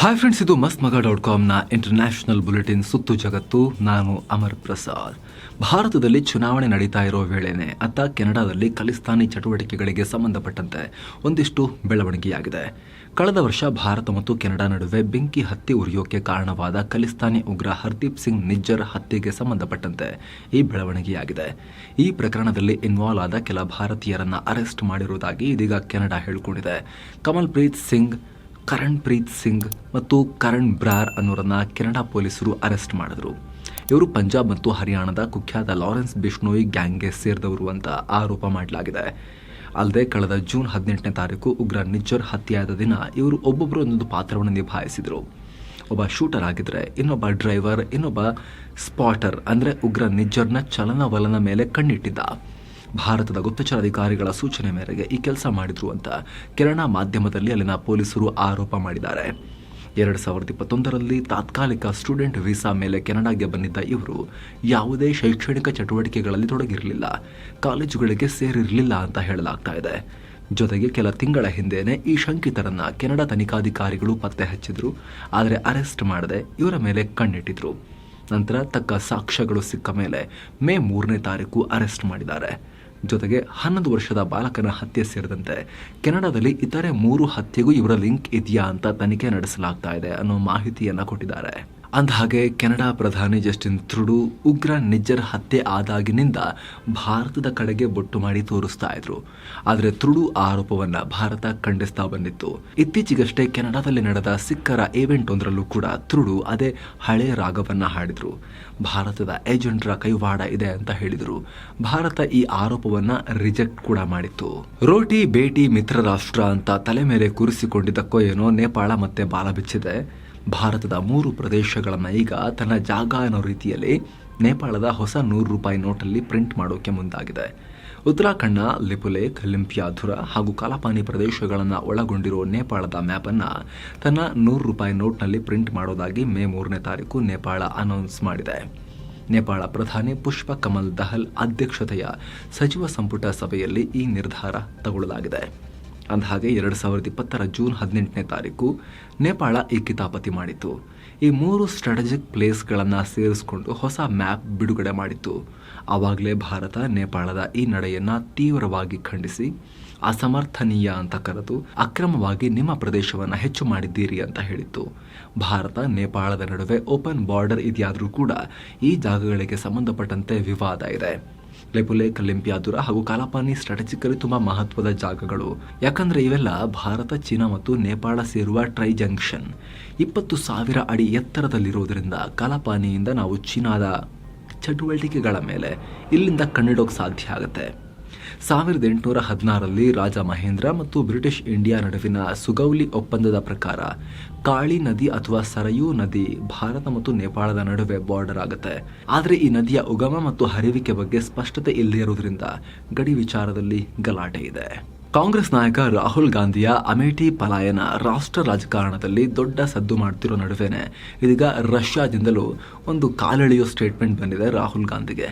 Hi friends ಇದು ಮಸ್ತ್ ಮಗ ಡಾಟ್ ಕಾಮ್ನ ಇಂಟರ್ನ್ಯಾಷನಲ್ ಬುಲೆಟಿನ್ ಸುತ್ತು ಜಗತ್ತು. ನಾನು ಅಮರ್ ಪ್ರಸಾದ್. ಭಾರತದಲ್ಲಿ ಚುನಾವಣೆ ನಡೀತಾ ಇರೋ ವೇಳೆನೆ ಅತ್ತ ಕೆನಡಾದಲ್ಲಿ ಖಲಿಸ್ತಾನಿ ಚಟುವಟಿಕೆಗಳಿಗೆ ಸಂಬಂಧಪಟ್ಟಂತೆ ಒಂದಿಷ್ಟು ಬೆಳವಣಿಗೆಯಾಗಿದೆ. ಕಳೆದ ವರ್ಷ ಭಾರತ ಮತ್ತು ಕೆನಡಾ ನಡುವೆ ಬೆಂಕಿ ಹತ್ತಿ ಉರಿಯೋಕೆ ಕಾರಣವಾದ ಖಲಿಸ್ತಾನಿ ಉಗ್ರ ಹರ್ದೀಪ್ ಸಿಂಗ್ ನಿಜ್ಜರ್ ಹತ್ಯೆಗೆ ಸಂಬಂಧಪಟ್ಟಂತೆ ಈ ಬೆಳವಣಿಗೆಯಾಗಿದೆ. ಈ ಪ್ರಕರಣದಲ್ಲಿ ಇನ್ವಾಲ್ವ್ ಆದ ಕೆಲ ಭಾರತೀಯರನ್ನ ಅರೆಸ್ಟ್ ಮಾಡಿರುವುದಾಗಿ ಇದೀಗ ಕೆನಡಾ ಹೇಳಿಕೊಂಡಿದೆ. ಕಮಲ್ಪ್ರೀತ್ ಸಿಂಗ್ ಕರಣ್ ಪ್ರೀತ್ ಸಿಂಗ್ ಮತ್ತು ಕರಣ್ ಬ್ರಾರ್ ಅನ್ನೋರನ್ನು ಕೆನಡಾ ಪೊಲೀಸರು ಅರೆಸ್ಟ್ ಮಾಡಿದ್ರು. ಇವರು ಪಂಜಾಬ್ ಮತ್ತು ಹರಿಯಾಣದ ಕುಖ್ಯಾತ ಲಾರೆನ್ಸ್ ಬಿಷ್ಣೋಯಿ ಗ್ಯಾಂಗ್ಗೆ ಸೇರಿದವರು ಅಂತ ಆರೋಪ ಮಾಡಲಾಗಿದೆ. ಅಲ್ಲದೆ ಕಳೆದ ಜೂನ್ ಹದಿನೆಂಟನೇ ತಾರೀಕು ಉಗ್ರ ನಿಜ್ಜರ್ ಹತ್ಯೆಯಾದ ದಿನ ಇವರು ಒಬ್ಬೊಬ್ಬರು ಒಂದೊಂದು ಪಾತ್ರವನ್ನು ನಿಭಾಯಿಸಿದರು. ಒಬ್ಬ ಶೂಟರ್ ಆಗಿದ್ರೆ ಇನ್ನೊಬ್ಬ ಡ್ರೈವರ್, ಇನ್ನೊಬ್ಬ ಸ್ಪಾಟರ್ ಅಂದರೆ ಉಗ್ರ ನಿಜ್ಜರ್ನ ಚಲನವಲನ ಮೇಲೆ ಕಣ್ಣಿಟ್ಟಿದ್ದ. ಭಾರತದ ಗುಪ್ತಚರ ಅಧಿಕಾರಿಗಳ ಸೂಚನೆ ಮೇರೆಗೆ ಈ ಕೆಲಸ ಮಾಡಿದ್ರು ಅಂತ ಕೆನಡಾ ಮಾಧ್ಯಮದಲ್ಲಿ ಅಲ್ಲಿನ ಪೊಲೀಸರು ಆರೋಪ ಮಾಡಿದ್ದಾರೆ. ಎರಡು ಸಾವಿರದ ಇಪ್ಪತ್ತೊಂದರಲ್ಲಿ ತಾತ್ಕಾಲಿಕ ಸ್ಟೂಡೆಂಟ್ ವೀಸಾ ಮೇಲೆ ಕೆನಡಾಗೆ ಬಂದಿದ್ದ ಇವರು ಯಾವುದೇ ಶೈಕ್ಷಣಿಕ ಚಟುವಟಿಕೆಗಳಲ್ಲಿ ತೊಡಗಿರಲಿಲ್ಲ. ಕಾಲೇಜುಗಳಿಗೆ ಸೇರಿರಲಿಲ್ಲ ಅಂತ ಹೇಳಲಾಗ್ತಾ ಇದೆ. ಜೊತೆಗೆ ಕೆಲ ತಿಂಗಳ ಹಿಂದೆಯೇ ಈ ಶಂಕಿತರನ್ನು ಕೆನಡಾ ತನಿಖಾಧಿಕಾರಿಗಳು ಪತ್ತೆ ಹಚ್ಚಿದ್ರು. ಆದರೆ ಅರೆಸ್ಟ್ ಮಾಡದೆ ಇವರ ಮೇಲೆ ಕಣ್ಣಿಟ್ಟಿದ್ರು. ನಂತರ ತಕ್ಕ ಸಾಕ್ಷ್ಯಗಳು ಸಿಕ್ಕ ಮೇಲೆ ಮೇ ಮೂರನೇ ತಾರೀಕು ಅರೆಸ್ಟ್ ಮಾಡಿದ್ದಾರೆ. ಜೊತೆಗೆ ಹನ್ನೊಂದು ವರ್ಷದ ಬಾಲಕನ ಹತ್ಯೆ ಸೇರಿದಂತೆ ಕೆನಡಾದಲ್ಲಿ ಇತರೆ ಮೂರು ಹತ್ಯೆಗೂ ಇವರ ಲಿಂಕ್ ಇದೆಯಾ ಅಂತ ತನಿಖೆ ನಡೆಸಲಾಗ್ತಾ ಇದೆ ಅನ್ನೋ ಮಾಹಿತಿಯನ್ನ ಕೊಟ್ಟಿದ್ದಾರೆ. ಅಂದಹಾಗೆ ಕೆನಡಾ ಪ್ರಧಾನಿ ಜಸ್ಟಿನ್ ತ್ರುಡು ಉಗ್ರ ನಿಜ್ಜರ್ ಹತ್ಯೆ ಆದಾಗಿನಿಂದ ಭಾರತದ ಕಡೆಗೆ ಬೊಟ್ಟು ಮಾಡಿ ತೋರಿಸ್ತಾ ಇದ್ರು. ಆದರೆ ಥ್ರುಡು ಆರೋಪವನ್ನ ಭಾರತ ಖಂಡಿಸ್ತಾ ಬಂದಿತ್ತು. ಇತ್ತೀಚೆಗಷ್ಟೇ ಕೆನಡಾದಲ್ಲಿ ನಡೆದ ಸಿಖ್ಖರ ಈವೆಂಟ್ ಒಂದರಲ್ಲೂ ಕೂಡ ಥ್ರುಡು ಅದೇ ಹಳೆಯ ರಾಗವನ್ನ ಹಾಡಿದ್ರು. ಭಾರತದ ಏಜೆಂಟ್ರ ಕೈವಾಡ ಇದೆ ಅಂತ ಹೇಳಿದರು. ಭಾರತ ಈ ಆರೋಪವನ್ನ ರಿಜೆಕ್ಟ್ ಕೂಡ ಮಾಡಿತ್ತು. ರೋಟಿ ಬೇಟಿ ಮಿತ್ರ ರಾಷ್ಟ್ರ ಅಂತ ತಲೆ ಮೇಲೆ ಕೂರಿಸಿಕೊಂಡಿದ್ದಕ್ಕೋ ಏನೋ ನೇಪಾಳ ಮತ್ತೆ ಬಾಲ ಬಿಚ್ಚಿದೆ. ಭಾರತದ ಮೂರು ಪ್ರದೇಶಗಳನ್ನು ಈಗ ತನ್ನ ಜಾಗ ಅನ್ನೋ ರೀತಿಯಲ್ಲಿ ನೇಪಾಳದ ಹೊಸ ನೂರು ರೂಪಾಯಿ ನೋಟಲ್ಲಿ ಪ್ರಿಂಟ್ ಮಾಡೋಕೆ ಮುಂದಾಗಿದೆ. ಉತ್ತರಾಖಂಡ, ಲಿಪುಲೆ ಕಲಿಂಪಿಯಾಧುರ ಹಾಗೂ ಕಾಲಪಾನಿ ಪ್ರದೇಶಗಳನ್ನು ಒಳಗೊಂಡಿರುವ ನೇಪಾಳದ ಮ್ಯಾಪನ್ನು ತನ್ನ ನೂರು ರೂಪಾಯಿ ನೋಟ್ನಲ್ಲಿ ಪ್ರಿಂಟ್ ಮಾಡೋದಾಗಿ ಮೇ ಮೂರನೇ ತಾರೀಕು ನೇಪಾಳ ಅನೌನ್ಸ್ ಮಾಡಿದೆ. ನೇಪಾಳ ಪ್ರಧಾನಿ ಪುಷ್ಪ ಕಮಲ್ ದಹಲ್ ಅಧ್ಯಕ್ಷತೆಯ ಸಚಿವ ಸಂಪುಟ ಸಭೆಯಲ್ಲಿ ಈ ನಿರ್ಧಾರ ತಗೊಳ್ಳಲಾಗಿದೆ. ಅಂದಹಾಗೆ ಎರಡು ಸಾವಿರದ ಇಪ್ಪತ್ತರ ಜೂನ್ ಹದಿನೆಂಟನೇ ತಾರೀಕು ನೇಪಾಳ ಈ ಕಿತಾಪತಿ ಮಾಡಿತು. ಈ ಮೂರು ಸ್ಟ್ರಾಟಜಿಕ್ ಪ್ಲೇಸ್ಗಳನ್ನು ಸೇರಿಸಿಕೊಂಡು ಹೊಸ ಮ್ಯಾಪ್ ಬಿಡುಗಡೆ ಮಾಡಿತ್ತು ಆವಾಗಲೇ ಭಾರತ ನೇಪಾಳದ ಈ ನಡೆಯನ್ನು ತೀವ್ರವಾಗಿ ಖಂಡಿಸಿ, ಅಸಮರ್ಥನೀಯ ಅಂತ ಕರೆದು ಅಕ್ರಮವಾಗಿ ನಿಮ್ಮ ಪ್ರದೇಶವನ್ನು ಹೆಚ್ಚು ಮಾಡಿದ್ದೀರಿ ಅಂತ ಹೇಳಿತ್ತು. ಭಾರತ ನೇಪಾಳದ ನಡುವೆ ಓಪನ್ ಬಾರ್ಡರ್ ಇದೆಯಾದರೂ ಕೂಡ ಈ ಜಾಗಗಳಿಗೆ ಸಂಬಂಧಪಟ್ಟಂತೆ ವಿವಾದ ಇದೆ. ಲೆಪುಲೇಕ್ ಲಿಂಪಿಯಾದುರ ಹಾಗೂ ಕಾಲಾಪಾನಿ ಸ್ಟ್ರಾಟಜಿಕಲಿ ತುಂಬಾ ಮಹತ್ವದ ಜಾಗಗಳು. ಯಾಕಂದ್ರೆ ಇವೆಲ್ಲ ಭಾರತ, ಚೀನಾ ಮತ್ತು ನೇಪಾಳ ಸೇರುವ ಟ್ರೈ ಜಂಕ್ಷನ್ ಇಪ್ಪತ್ತು ಸಾವಿರ ಅಡಿ ಎತ್ತರದಲ್ಲಿರುವುದರಿಂದ ಕಾಲಾಪಾನಿಯಿಂದ ನಾವು ಚೀನಾದ ಚಟುವಟಿಕೆಗಳ ಮೇಲೆ ಇಲ್ಲಿಂದ ಕಣ್ಣಿಡೋಕೆ ಸಾಧ್ಯ ಆಗುತ್ತೆ. ಸಾವಿರದ ಎಂಟುನೂರ ಹದಿನಾರರಲ್ಲಿ ರಾಜ ಮಹೇಂದ್ರ ಮತ್ತು ಬ್ರಿಟಿಷ್ ಇಂಡಿಯಾ ನಡುವಿನ ಸುಗೌಲಿ ಒಪ್ಪಂದದ ಪ್ರಕಾರ, ಕಾಳಿ ನದಿ ಅಥವಾ ಸರಯೂ ನದಿ ಭಾರತ ಮತ್ತು ನೇಪಾಳದ ನಡುವೆ ಬಾರ್ಡರ್ ಆಗುತ್ತೆ. ಆದರೆ ಈ ನದಿಯ ಉಗಮ ಮತ್ತು ಹರಿವಿಕೆ ಬಗ್ಗೆ ಸ್ಪಷ್ಟತೆ ಇಲ್ಲದೇ ಇರುವುದರಿಂದ ಗಡಿ ವಿಚಾರದಲ್ಲಿ ಗಲಾಟೆ ಇದೆ. ಕಾಂಗ್ರೆಸ್ ನಾಯಕ ರಾಹುಲ್ ಗಾಂಧಿಯ ಅಮೇಠಿ ಪಲಾಯನ ರಾಷ್ಟ್ರ ರಾಜಕಾರಣದಲ್ಲಿ ದೊಡ್ಡ ಸದ್ದು ಮಾಡ್ತಿರೋ ನಡುವೆನೆ ಇದೀಗ ರಷ್ಯಾದಿಂದಲೂ ಒಂದು ಕಾಲೆಳೆಯೋ ಸ್ಟೇಟ್ಮೆಂಟ್ ಬಂದಿದೆ ರಾಹುಲ್ ಗಾಂಧಿಗೆ.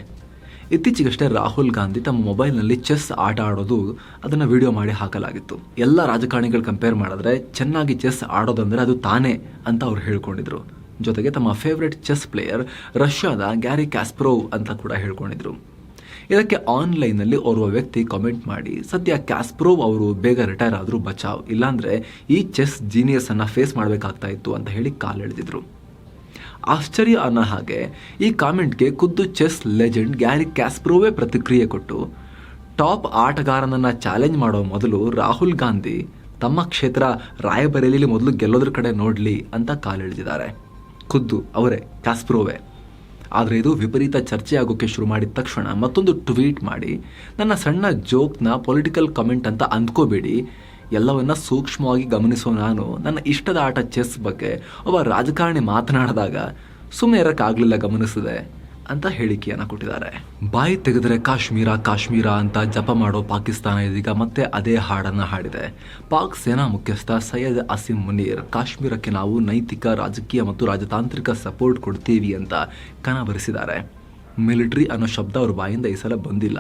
ಇತ್ತೀಚೆಗಷ್ಟೇ ರಾಹುಲ್ ಗಾಂಧಿ ತಮ್ಮ ಮೊಬೈಲ್ನಲ್ಲಿ ಚೆಸ್ ಆಟ ಆಡೋದು ಅದನ್ನು ವಿಡಿಯೋ ಮಾಡಿ ಹಾಕಲಾಗಿತ್ತು. ಎಲ್ಲ ರಾಜಕಾರಣಿಗಳು ಕಂಪೇರ್ ಮಾಡಿದ್ರೆ ಚೆನ್ನಾಗಿ ಚೆಸ್ ಆಡೋದಂದರೆ ಅದು ತಾನೇ ಅಂತ ಅವ್ರು ಹೇಳ್ಕೊಂಡಿದ್ರು. ಜೊತೆಗೆ ತಮ್ಮ ಫೇವ್ರೆಟ್ ಚೆಸ್ ಪ್ಲೇಯರ್ ರಷ್ಯಾದ ಗ್ಯಾರಿ ಕ್ಯಾಸ್ಪ್ರೋವ್ ಅಂತ ಕೂಡ ಹೇಳ್ಕೊಂಡಿದ್ರು. ಇದಕ್ಕೆ ಆನ್ಲೈನ್ನಲ್ಲಿ ಓರ್ವ ವ್ಯಕ್ತಿ ಕಾಮೆಂಟ್ ಮಾಡಿ, ಸದ್ಯ ಕ್ಯಾಸ್ಪ್ರೋವ್ ಅವರು ಬೇಗ ರಿಟೈರ್ ಆದರೂ ಬಚಾವ್, ಇಲ್ಲಾಂದರೆ ಈ ಚೆಸ್ ಜೀನಿಯಸ್ ಅನ್ನು ಫೇಸ್ ಮಾಡಬೇಕಾಗ್ತಾ ಇತ್ತು ಅಂತ ಹೇಳಿ ಕಾಲೆಳೆದಿದ್ರು. ಆಶ್ಚರ್ಯ ಅನ್ನೋ ಹಾಗೆ ಈ ಕಾಮೆಂಟ್ಗೆ ಖುದ್ದು ಚೆಸ್ ಲೆಜೆಂಡ್ ಗ್ಯಾರಿ ಕ್ಯಾಸ್ಪ್ರೋವೇ ಪ್ರತಿಕ್ರಿಯೆ ಕೊಟ್ಟು, ಟಾಪ್ ಆಟಗಾರನನ್ನು ಚಾಲೆಂಜ್ ಮಾಡೋ ಮೊದಲು ರಾಹುಲ್ ಗಾಂಧಿ ತಮ್ಮ ಕ್ಷೇತ್ರ ರಾಯಬರೇಲಿಲಿ ಮೊದಲು ಗೆಲ್ಲೋದ್ರ ಕಡೆ ನೋಡಲಿ ಅಂತ ಕಾಲೆಳೆದಿದ್ದಾರೆ. ಖುದ್ದು ಅವರೇ ಕ್ಯಾಸ್ಪ್ರೋವೇ. ಆದರೆ ಇದು ವಿಪರೀತ ಚರ್ಚೆ ಆಗೋಕ್ಕೆ ಶುರು ಮಾಡಿದ ತಕ್ಷಣ ಮತ್ತೊಂದು ಟ್ವೀಟ್ ಮಾಡಿ, ನನ್ನ ಸಣ್ಣ ಜೋಕ್ನ ಪೊಲಿಟಿಕಲ್ ಕಮೆಂಟ್ ಅಂತ ಅಂದ್ಕೋಬೇಡಿ ಎಲ್ಲವನ್ನ ಸೂಕ್ಷ್ಮವಾಗಿ ಗಮನಿಸೋ ನಾನು ನನ್ನ ಇಷ್ಟದ ಆಟ ಚೆಸ್ ಬಗ್ಗೆ ಒಬ್ಬ ರಾಜಕಾರಣಿ ಮಾತನಾಡಿದಾಗ ಸುಮ್ಮನೆ ಇರೋಕ್ಕಾಗಲಿಲ್ಲ ಗಮನಿಸಿದೆ ಅಂತ ಹೇಳಿಕೆಯನ್ನು ಕೊಟ್ಟಿದ್ದಾರೆ. ಬಾಯಿ ತೆಗೆದರೆ ಕಾಶ್ಮೀರ ಕಾಶ್ಮೀರ ಅಂತ ಜಪ ಮಾಡೋ ಪಾಕಿಸ್ತಾನ ಇದೀಗ ಮತ್ತೆ ಅದೇ ಹಾಡನ್ನು ಹಾಡಿದೆ. ಪಾಕ್ ಸೇನಾ ಮುಖ್ಯಸ್ಥ ಸೈಯದ್ ಅಸಿಮ್ ಮುನೀರ್, ಕಾಶ್ಮೀರಕ್ಕೆ ನಾವು ನೈತಿಕ, ರಾಜಕೀಯ ಮತ್ತು ರಾಜತಾಂತ್ರಿಕ ಸಪೋರ್ಟ್ ಕೊಡ್ತೀವಿ ಅಂತ ಕನಬರಿಸಿದ್ದಾರೆ ಮಿಲಿಟರಿ ಅನ್ನೋ ಶಬ್ದ ಅವ್ರ ಬಾಯಿಂದ ಈ ಸಲ ಬಂದಿಲ್ಲ.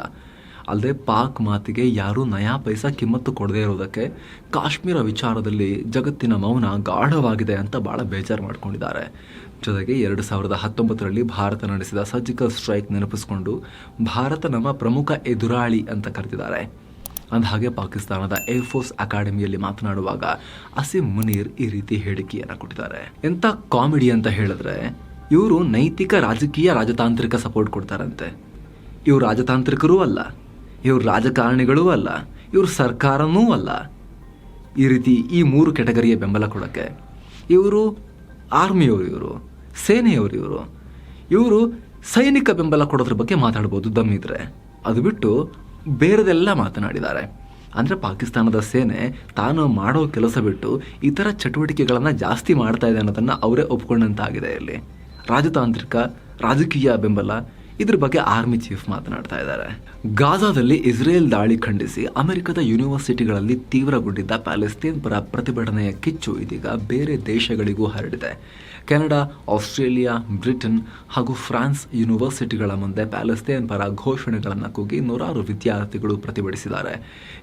ಅಲ್ಲದೆ ಪಾಕ್ ಮಾತಿಗೆ ಯಾರೂ ನಯಾ ಪೈಸಾ ಕಿಮ್ಮತ್ತು ಕೊಡದೇ ಇರೋದಕ್ಕೆ ಕಾಶ್ಮೀರ ವಿಚಾರದಲ್ಲಿ ಜಗತ್ತಿನ ಮೌನ ಗಾಢವಾಗಿದೆ ಅಂತ ಭಾಳ ಬೇಜಾರು ಮಾಡ್ಕೊಂಡಿದ್ದಾರೆ. ಜೊತೆಗೆ ಎರಡು ಸಾವಿರದ ಹತ್ತೊಂಬತ್ತರಲ್ಲಿ ಭಾರತ ನಡೆಸಿದ ಸರ್ಜಿಕಲ್ ಸ್ಟ್ರೈಕ್ ನೆನಪಿಸಿಕೊಂಡು ಭಾರತ ನಮ್ಮ ಪ್ರಮುಖ ಎದುರಾಳಿ ಅಂತ ಕರೆದಿದ್ದಾರೆ. ಅಂದಹಾಗೆ ಪಾಕಿಸ್ತಾನದ ಏರ್ಫೋರ್ಸ್ ಅಕಾಡೆಮಿಯಲ್ಲಿ ಮಾತನಾಡುವಾಗ ಅಸೀಂ ಮುನೀರ್ ಈ ರೀತಿ ಹೇಳಿಕೆಯನ್ನು ಕೊಟ್ಟಿದ್ದಾರೆ. ಎಂಥ ಕಾಮಿಡಿ ಅಂತ ಹೇಳಿದ್ರೆ ಇವರು ನೈತಿಕ ರಾಜಕೀಯ ರಾಜತಾಂತ್ರಿಕ ಸಪೋರ್ಟ್ ಕೊಡ್ತಾರಂತೆ. ಇವರು ರಾಜತಾಂತ್ರಿಕರೂ ಅಲ್ಲ ಇವರು ರಾಜಕಾರಣಿಗಳೂ ಅಲ್ಲ, ಇವರು ಸರ್ಕಾರನೂ ಅಲ್ಲ. ಈ ರೀತಿ ಈ ಮೂರು ಕೆಟಗರಿಯ ಬೆಂಬಲ ಕೊಡೋಕ್ಕೆ ಇವರು ಆರ್ಮಿಯವರು ಇವರು, ಸೇನೆಯವರು ಇವರು ಇವರು ಸೈನಿಕ ಬೆಂಬಲ ಕೊಡೋದ್ರ ಬಗ್ಗೆ ಮಾತಾಡ್ಬೋದು ದಮ್ಮಿದ್ರೆ ಅದು ಬಿಟ್ಟು ಬೇರೆದೆಲ್ಲ ಮಾತನಾಡಿದ್ದಾರೆ. ಅಂದರೆ ಪಾಕಿಸ್ತಾನದ ಸೇನೆ ತಾನು ಮಾಡೋ ಕೆಲಸ ಬಿಟ್ಟು ಇತರ ಚಟುವಟಿಕೆಗಳನ್ನು ಜಾಸ್ತಿ ಮಾಡ್ತಾ ಇದೆ ಅನ್ನೋದನ್ನು ಅವರೇ ಒಪ್ಕೊಂಡಂತಾಗಿದೆ ಇಲ್ಲಿ. ರಾಜತಾಂತ್ರಿಕ, ರಾಜಕೀಯ ಬೆಂಬಲ ಇದ್ರ ಬಗ್ಗೆ ಆರ್ಮಿ ಚೀಫ್ ಮಾತನಾಡ್ತಾ ಇದ್ದಾರೆ. ಗಾಜಾದಲ್ಲಿ ಇಸ್ರೇಲ್ ದಾಳಿ ಖಂಡಿಸಿ ಅಮೆರಿಕದ ಯೂನಿವರ್ಸಿಟಿಗಳಲ್ಲಿ ತೀವ್ರಗೊಂಡಿದ್ದ ಪ್ಯಾಲೆಸ್ತೀನ್ ಪರ ಪ್ರತಿಭಟನೆಯ ಕಿಚ್ಚು ಇದೀಗ ಬೇರೆ ದೇಶಗಳಿಗೂ ಹರಡಿದೆ. ಕೆನಡಾ, ಆಸ್ಟ್ರೇಲಿಯಾ, ಬ್ರಿಟನ್ ಹಾಗೂ ಫ್ರಾನ್ಸ್ ಯೂನಿವರ್ಸಿಟಿಗಳ ಮುಂದೆ ಪ್ಯಾಲೆಸ್ತೇನ್ ಪರ ಘೋಷಣೆಗಳನ್ನು ಕೂಗಿ ನೂರಾರು ವಿದ್ಯಾರ್ಥಿಗಳು ಪ್ರತಿಭಟಿಸಿದ್ದಾರೆ.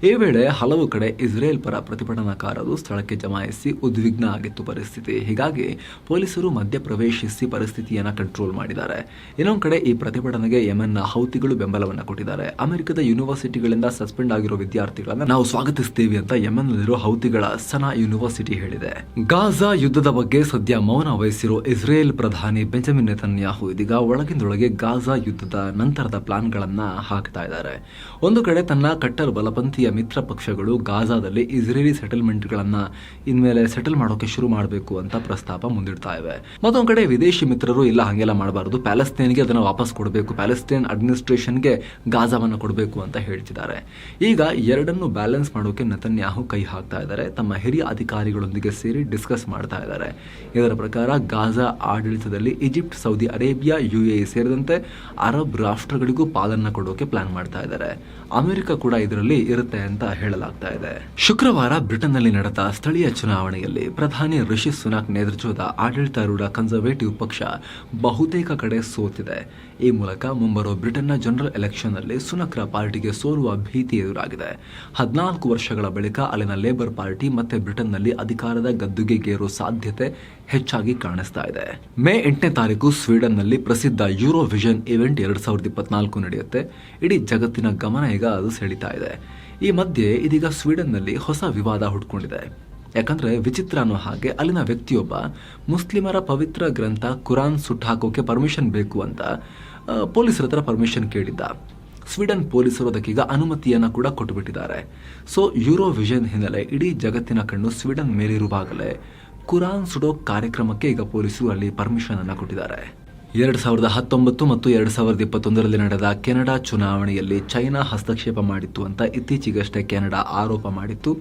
ಈ ವೇಳೆ ಹಲವು ಕಡೆ ಇಸ್ರೇಲ್ ಪರ ಪ್ರತಿಭಟನಾಕಾರರು ಸ್ಥಳಕ್ಕೆ ಜಮಾಯಿಸಿ ಉದ್ವಿಗ್ನ ಆಗಿತ್ತು ಪರಿಸ್ಥಿತಿ. ಹೀಗಾಗಿ ಪೊಲೀಸರು ಮಧ್ಯಪ್ರವೇಶಿಸಿ ಪರಿಸ್ಥಿತಿಯನ್ನು ಕಂಟ್ರೋಲ್ ಮಾಡಿದ್ದಾರೆ. ಇನ್ನೊಂದು ಕಡೆ ಈ ಪ್ರತಿಭಟನೆಗೆ ಯೆಮೆನ್ನ ಹೌತಿಗಳು ಬೆಂಬಲವನ್ನು ಕೊಟ್ಟಿದ್ದಾರೆ. ಅಮೆರಿಕದ ಯೂನಿವರ್ಸಿಟಿಗಳಿಂದ ಸಸ್ಪೆಂಡ್ ಆಗಿರೋ ವಿದ್ಯಾರ್ಥಿಗಳನ್ನು ನಾವು ಸ್ವಾಗತಿಸ್ತೀವಿ ಅಂತ ಯಮನ್ನಲ್ಲಿರುವ ಹೌತಿಗಳ ಸನಾ ಯೂನಿವರ್ಸಿಟಿ ಹೇಳಿದೆ. ಗಾಜಾ ಯುದ್ಧದ ಬಗ್ಗೆ ಸದ್ಯ ಮೌನ ಇಸ್ರೇಲ್ ಪ್ರಧಾನಿ ಬೆಂಜಮಿನ್ ನೆತನ್ಯಾಹು ಇದೀಗ ಒಳಗಿಂದೊಳಗೆ ಗಾಜಾ ಯುದ್ಧದ ನಂತರದ ಪ್ಲಾನ್ಗಳನ್ನ ಹಾಕ್ತಾ ಇದ್ದಾರೆ. ಒಂದು ಕಡೆ ತನ್ನ ಕಟ್ಟರ್ ಬಲಪಂಥೀಯ ಮಿತ್ರ ಪಕ್ಷಗಳು ಗಾಜಾದಲ್ಲಿ ಇಸ್ರೇಲಿ ಸೆಟಲ್ಮೆಂಟ್ಗಳನ್ನ ಇನ್ಮೇಲೆ ಸೆಟಲ್ ಮಾಡೋಕೆ ಶುರು ಮಾಡಬೇಕು ಅಂತ ಪ್ರಸ್ತಾಪ ಮುಂದಿಡ್ತಾ ಇವೆ. ಮತ್ತೊಂದು ಕಡೆ ವಿದೇಶಿ ಮಿತ್ರರು ಇಲ್ಲ ಹಾಗೆಲ್ಲ ಮಾಡಬಾರದು, ಪ್ಯಾಲೆಸ್ತೇನ್ಗೆ ಅದನ್ನು ವಾಪಸ್ ಕೊಡಬೇಕು, ಪ್ಯಾಲೆಸ್ತೇನ್ ಅಡ್ಮಿನಿಸ್ಟ್ರೇಷನ್ಗೆ ಗಾಜಾವನ್ನು ಕೊಡಬೇಕು ಅಂತ ಹೇಳ್ತಿದ್ದಾರೆ. ಈಗ ಎರಡನ್ನು ಬ್ಯಾಲೆನ್ಸ್ ಮಾಡೋಕೆ ನತನ್ಯಾಹು ಕೈ ಹಾಕ್ತಾ ಇದ್ದಾರೆ, ತಮ್ಮ ಹಿರಿಯ ಅಧಿಕಾರಿಗಳೊಂದಿಗೆ ಸೇರಿ ಡಿಸ್ಕಸ್ ಮಾಡ್ತಾ ಇದ್ದಾರೆ. ಇದರ ಪ್ರಕಾರ ಗಾಜಾ ಆಡಳಿತದಲ್ಲಿ ಈಜಿಪ್ಟ್, ಸೌದಿ ಅರೇಬಿಯಾ, ಯುಎಇ ಸೇರಿದಂತೆ ಅರಬ್ ರಾಷ್ಟ್ರಗಳಿಗೂ ಪಾಲನ್ನ ಕೊಡೋಕೆ ಪ್ಲಾನ್ ಮಾಡ್ತಾ ಇದ್ದಾರೆ. ಅಮೆರಿಕ ಕೂಡ ಇದರಲ್ಲಿ ಇರುತ್ತೆ ಅಂತ ಹೇಳಲಾಗ್ತಾ ಇದೆ. ಶುಕ್ರವಾರ ಬ್ರಿಟನ್ನಲ್ಲಿ ನಡೆದ ಸ್ಥಳೀಯ ಚುನಾವಣೆಯಲ್ಲಿ ಪ್ರಧಾನಿ ಋಷಿ ಸುನಾಕ್ ನೇತೃತ್ವದ ಆಡಳಿತಾರೂಢ ಕನ್ಸರ್ವೇಟಿವ್ ಪಕ್ಷ ಬಹುತೇಕ ಕಡೆ ಸೋತಿದೆ. ಈ ಮೂಲಕ ಮುಂಬರುವ ಬ್ರಿಟನ್ನ ಜನರಲ್ ಎಲೆಕ್ಷನ್ನಲ್ಲಿ ಸುನಕ್ರ ಪಾರ್ಟಿಗೆ ಸೋಲುವ ಭೀತಿ ಎದುರಾಗಿದೆ. ಹದಿನಾಲ್ಕು ವರ್ಷಗಳ ಬಳಿಕ ಅಲ್ಲಿನ ಲೇಬರ್ ಪಾರ್ಟಿ ಮತ್ತೆ ಬ್ರಿಟನ್ನಲ್ಲಿ ಅಧಿಕಾರದ ಗದ್ದುಗೆಗೇರುವ ಸಾಧ್ಯತೆ ಹೆಚ್ಚಾಗಿ ಕಾಣಿಸ್ತಾ ಇದೆ. ಮೇ ಎಂಟನೇ ತಾರೀಕು ಸ್ವೀಡನ್ನಲ್ಲಿ ಪ್ರಸಿದ್ಧ ಯೂರೋವಿಷನ್ ಇವೆಂಟ್ ಎರಡ್ ಸಾವಿರದ ಇಪ್ಪತ್ನಾಲ್ಕು ನಡೆಯುತ್ತೆ. ಇಡೀ ಜಗತ್ತಿನ ಗಮನ ಈಗ ಅದು ಸೆಳೀತಾ ಇದೆ. ಈ ಮಧ್ಯೆ ಇದೀಗ ಸ್ವೀಡನ್ನಲ್ಲಿ ಹೊಸ ವಿವಾದ ಹುಟ್ಕೊಂಡಿದೆ. ಯಾಕಂದ್ರೆ ವಿಚಿತ್ರ ಅನ್ನೋ ಹಾಗೆ ಅಲ್ಲಿನ ವ್ಯಕ್ತಿಯೊಬ್ಬ ಮುಸ್ಲಿಮರ ಪವಿತ್ರ ಗ್ರಂಥ ಕುರಾನ್ ಸುಟ್ಟು ಹಾಕೋಕೆ ಪರ್ಮಿಷನ್ ಬೇಕು ಅಂತ ಪೊಲೀಸರ ಹತ್ರ ಪರ್ಮಿಷನ್ ಕೇಳಿದ್ದ. ಸ್ವೀಡನ್ ಪೊಲೀಸರು ಅದಕ್ಕೀಗ ಅನುಮತಿಯನ್ನ ಕೂಡ ಕೊಟ್ಟುಬಿಟ್ಟಿದ್ದಾರೆ ಸೊ ಯೂರೋವಿಷನ್ ಹಿನ್ನೆಲೆ ಇಡೀ ಜಗತ್ತಿನ ಕಣ್ಣು ಸ್ವೀಡನ್ ಮೇಲಿರುವಾಗಲೇ ಕುರಾನ್ ಸುಡೋ ಕಾರ್ಯಕ್ರಮಕ್ಕೆ ಈಗ ಪೊಲೀಸರು ಅಲ್ಲಿ ಪರ್ಮಿಷನ್ ಅನ್ನು ಕೊಟ್ಟಿದ್ದಾರೆ. ಎರಡು ಸಾವಿರದ ಹತ್ತೊಂಬತ್ತು ಮತ್ತು ಎರಡು ಸಾವಿರದ ಇಪ್ಪತ್ತೊಂದರಲ್ಲಿ ನಡೆದ ಕೆನಡಾ ಚುನಾವಣೆಯಲ್ಲಿ ಚೈನಾ ಹಸ್ತಕ್ಷೇಪ ಮಾಡಿತ್ತು ಅಂತ ಇತ್ತೀಚೆಗಷ್ಟೇ ಕೆನಡಾ ಆರೋಪ ಮಾಡಿತ್ತು.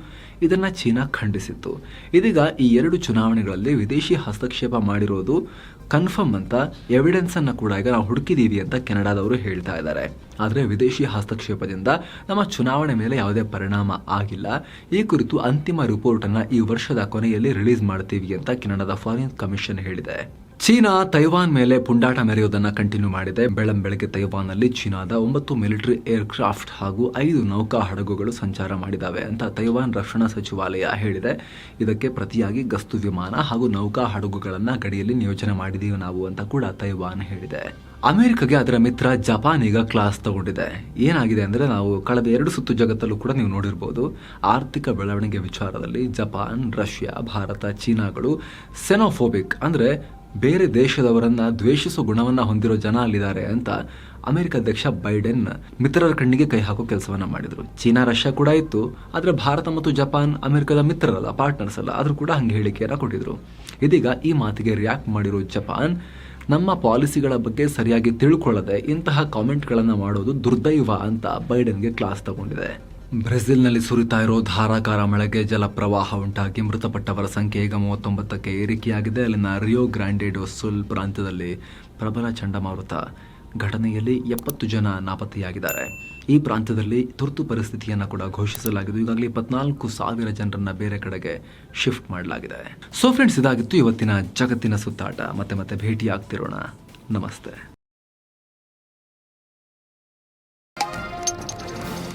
ಇದನ್ನ ಚೀನಾ ಖಂಡಿಸಿತ್ತು. ಇದೀಗ ಈ ಎರಡು ಚುನಾವಣೆಗಳಲ್ಲಿ ವಿದೇಶಿ ಹಸ್ತಕ್ಷೇಪ ಮಾಡಿರೋದು ಕನ್ಫರ್ಮ್ ಅಂತ ಎವಿಡೆನ್ಸ್ ಅನ್ನ ಕೂಡ ಈಗ ನಾವು ಹುಡುಕಿದೀವಿ ಅಂತ ಕೆನಡಾದವರು ಹೇಳ್ತಾ ಇದ್ದಾರೆ. ಆದರೆ ವಿದೇಶಿ ಹಸ್ತಕ್ಷೇಪದಿಂದ ನಮ್ಮ ಚುನಾವಣೆ ಮೇಲೆ ಯಾವುದೇ ಪರಿಣಾಮ ಆಗಿಲ್ಲ. ಈ ಕುರಿತು ಅಂತಿಮ ರಿಪೋರ್ಟ್ ಅನ್ನ ಈ ವರ್ಷದ ಕೊನೆಯಲ್ಲಿ ರಿಲೀಸ್ ಮಾಡ್ತೀವಿ ಅಂತ ಕೆನಡಾದ ಫಾರಿನ್ ಕಮಿಷನ್ ಹೇಳಿದೆ. ಚೀನಾ ತೈವಾನ್ ಮೇಲೆ ಪುಂಡಾಟ ಮೆರೆಯೋದನ್ನ ಕಂಟಿನ್ಯೂ ಮಾಡಿದೆ. ಬೆಳಂ ಬೆಳಗ್ಗೆ ತೈವಾನ್ನಲ್ಲಿ ಚೀನಾದ ಒಂಬತ್ತು ಮಿಲಿಟರಿ ಏರ್ಕ್ರಾಫ್ಟ್ ಹಾಗೂ ಐದು ನೌಕಾ ಹಡಗುಗಳು ಸಂಚಾರ ಮಾಡಿದಾವೆ ಅಂತ ತೈವಾನ್ ರಕ್ಷಣಾ ಸಚಿವಾಲಯ ಹೇಳಿದೆ. ಇದಕ್ಕೆ ಪ್ರತಿಯಾಗಿ ಗಸ್ತು ವಿಮಾನ ಹಾಗೂ ನೌಕಾ ಹಡಗುಗಳನ್ನು ಗಡಿಯಲ್ಲಿ ನಿಯೋಜನೆ ಮಾಡಿದೀವಿ ನಾವು ಅಂತ ಕೂಡ ತೈವಾನ್ ಹೇಳಿದೆ. ಅಮೆರಿಕಗೆ ಅದರ ಮಿತ್ರ ಜಪಾನ್ ಈಗ ಕ್ಲಾಸ್ ತಗೊಂಡಿದೆ. ಏನಾಗಿದೆ ಅಂದರೆ ನಾವು ಕಳೆದ ಎರಡು ಸುತ್ತು ಜಗತ್ತಲ್ಲೂ ಕೂಡ ನೀವು ನೋಡಿರ್ಬೋದು. ಆರ್ಥಿಕ ಬೆಳವಣಿಗೆ ವಿಚಾರದಲ್ಲಿ ಜಪಾನ್, ರಷ್ಯಾ, ಭಾರತ, ಚೀನಾಗಳು ಸೆನೋಫೋಬಿಕ್ ಅಂದ್ರೆ ಬೇರೆ ದೇಶದವರನ್ನ ದ್ವೇಷಿಸೋ ಗುಣವನ್ನ ಹೊಂದಿರೋ ಜನ ಅಲ್ಲಿದ್ದಾರೆ ಅಂತ ಅಮೆರಿಕ ಅಧ್ಯಕ್ಷ ಬೈಡೆನ್ ಮಿತ್ರರ ಕಣ್ಣಿಗೆ ಕೈ ಹಾಕೋ ಕೆಲಸವನ್ನ ಮಾಡಿದ್ರು. ಚೀನಾ, ರಷ್ಯಾ ಕೂಡ ಇತ್ತು, ಆದ್ರೆ ಭಾರತ ಮತ್ತು ಜಪಾನ್ ಅಮೆರಿಕದ ಮಿತ್ರರಲ್ಲ ಪಾರ್ಟ್ನರ್ಸ್ ಅಲ್ಲ, ಆದ್ರೂ ಕೂಡ ಹಂಗೆ ಹೇಳಿಕೆಯನ್ನ ಕೊಟ್ಟಿದ್ರು. ಇದೀಗ ಈ ಮಾತಿಗೆ ರಿಯಾಕ್ಟ್ ಮಾಡಿರೋ ಜಪಾನ್ ನಮ್ಮ ಪಾಲಿಸಿಗಳ ಬಗ್ಗೆ ಸರಿಯಾಗಿ ತಿಳ್ಕೊಳ್ಳದೆ ಇಂತಹ ಕಾಮೆಂಟ್ಗಳನ್ನು ಮಾಡೋದು ದುರ್ದೈವ ಅಂತ ಬೈಡೆನ್ಗೆ ಕ್ಲಾಸ್ ತಗೊಂಡಿದೆ. ಬ್ರೆಜಿಲ್ನಲ್ಲಿ ಸುರಿತಾ ಇರೋ ಧಾರಾಕಾರ ಮಳೆಗೆ ಜಲಪ್ರವಾಹ ಉಂಟಾಗಿ ಮೃತಪಟ್ಟವರ ಸಂಖ್ಯೆ ಈಗ ಮೂವತ್ತೊಂಬತ್ತಕ್ಕೆ ಏರಿಕೆಯಾಗಿದೆ. ಅಲ್ಲಿನ ರಿಯೋ ಗ್ರಾಂಡೆಡ್ ಸುಲ್ ಪ್ರಾಂತ್ಯದಲ್ಲಿ ಪ್ರಬಲ ಚಂಡಮಾರುತ. ಘಟನೆಯಲ್ಲಿ ಎಪ್ಪತ್ತು ಜನ ನಾಪತ್ತೆಯಾಗಿದ್ದಾರೆ. ಈ ಪ್ರಾಂತ್ಯದಲ್ಲಿ ತುರ್ತು ಪರಿಸ್ಥಿತಿಯನ್ನು ಕೂಡ ಘೋಷಿಸಲಾಗಿದೆ. ಈಗಾಗಲೇ ಇಪ್ಪತ್ನಾಲ್ಕು ಸಾವಿರ ಜನರನ್ನ ಬೇರೆ ಕಡೆಗೆ ಶಿಫ್ಟ್ ಮಾಡಲಾಗಿದೆ. ಸೊ ಫ್ರೆಂಡ್ಸ್, ಇದಾಗಿತ್ತು ಇವತ್ತಿನ ಜಗತ್ತಿನ ಸುತ್ತಾಟ. ಮತ್ತೆ ಮತ್ತೆ ಭೇಟಿ ಆಗ್ತಿರೋಣ ನಮಸ್ತೆ.